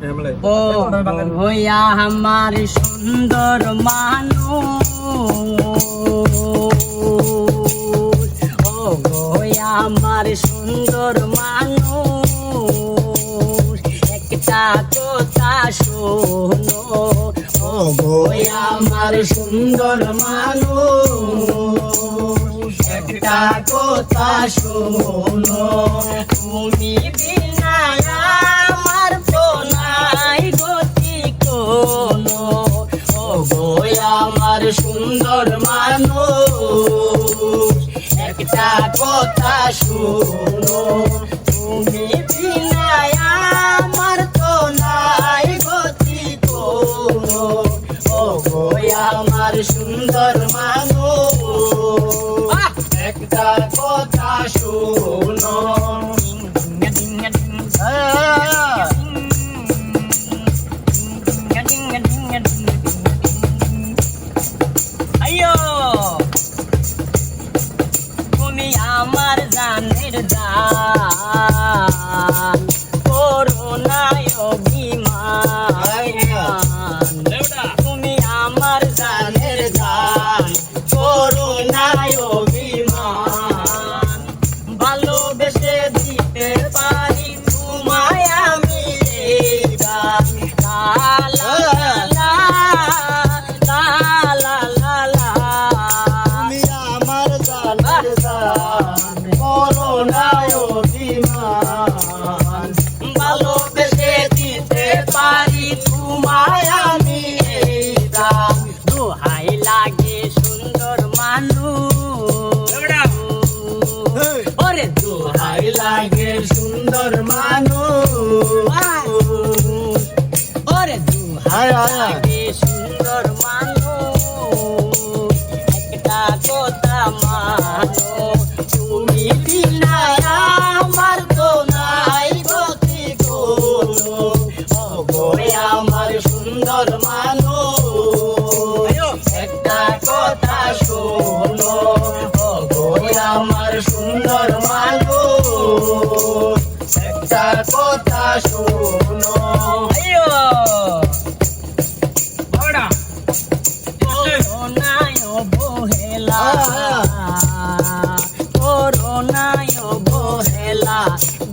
ও হইয়া আমার সুন্দর মানু ও হইয়া আমার সুন্দর মানু একটা কথা শোনো। ও হইয়া আমার সুন্দর মানু একটা কথা শোনো। তুমি বিনা একটা কথা শুনো তুমি আমার তো নাই গতি কোনো। ও আমার সুন্দর মানো একটা কথা আমার জানের জান করোনায় অভিমান। তুমি আমার জানের জান করোনায় অভিমান। ভালোবেসে দিতে পারি তোমায় আমি গান। লা লা লা, করোনায় অভিমান ভালোবেসে দিতে পারি তোমায় আমি এই দাম দোহাই লাগে সুন্দর মানুষ ওরে দোহাই লাগে সুন্দর মানুষ ওরে দোহাই। লাগে সুন্দর মানুষ সুন্দর মানুষ। একটা কথা শোনো। করোনায় অবহেলা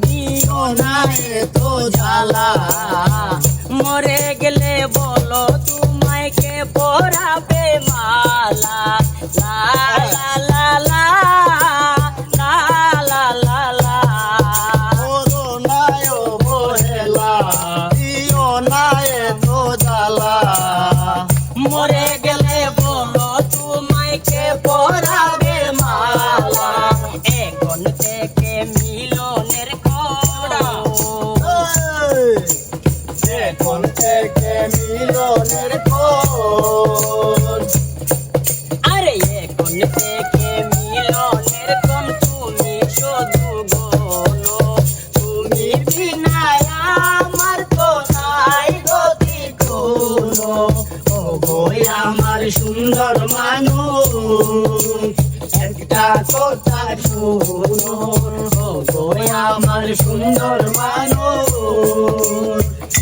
দিও না তো জ্বালা। মরে গেলে থেকে মিলনের এখন থেকে মিলনের কোন আরে এখন থেকে মিলনের কম তুমি শুধু তুমি বিনা আমার তো নাই গতি কোনো ও বই আমার সুন্দর মানুষ। কথা শুনো আমার সুন্দর মানুষ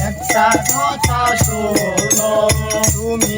একটা কথা শোনো। তুমি